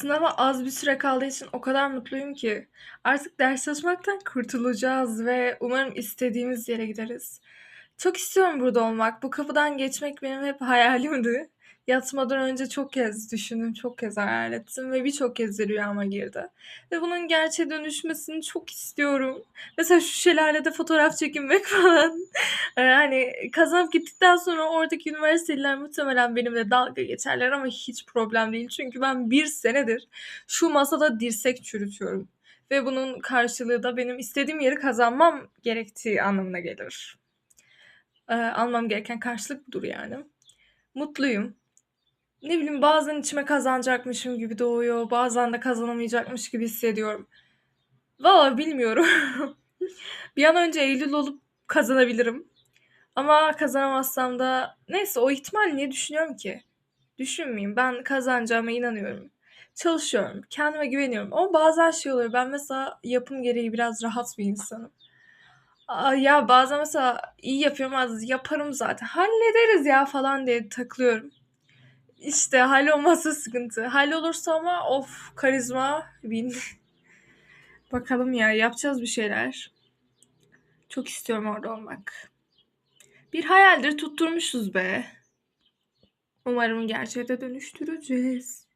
Sınava az bir süre kaldığı için o kadar mutluyum ki. Artık ders çalışmaktan kurtulacağız ve umarım istediğimiz yere gideriz. Çok istiyorum burada olmak. Bu kapıdan geçmek benim hep hayalimdi. Yatmadan önce çok kez düşündüm, çok kez hayal ettim ve birçok kez de rüyama girdi. Ve bunun gerçeğe dönüşmesini çok istiyorum. Mesela şu şelalede fotoğraf çekinmek falan. Eee, hani kazanıp gittikten sonra oradaki üniversiteliler muhtemelen benimle dalga geçerler ama hiç problem değil. Çünkü ben bir senedir şu masada dirsek çürütüyorum. Ve bunun karşılığı da benim istediğim yeri kazanmam gerektiği anlamına gelir. Eee, almam gereken karşılık budur yani. Mutluyum. Ne bileyim bazen içime kazanacakmışım gibi doğuyor. Bazen de kazanamayacakmış gibi hissediyorum. Valla bilmiyorum. bir an önce Eylül olup kazanabilirim. Ama kazanamazsam da neyse o ihtimal niye düşünüyorum ki? Düşünmeyeyim. Ben kazanacağıma inanıyorum. Çalışıyorum. Kendime güveniyorum. Ama bazen şey oluyor. Ben mesela yapım gereği biraz rahat bir insanım. Ya bazen mesela iyi yapıyorum az yaparım zaten. Hallederiz ya falan diye takılıyorum. İşte hallolmazsa sıkıntı. Hallolursa ama of karizma bin. Bakalım ya yapacağız bir şeyler. Çok istiyorum orada olmak. Bir hayaldir tutturmuşuz be. Umarım gerçeğe de dönüştüreceğiz.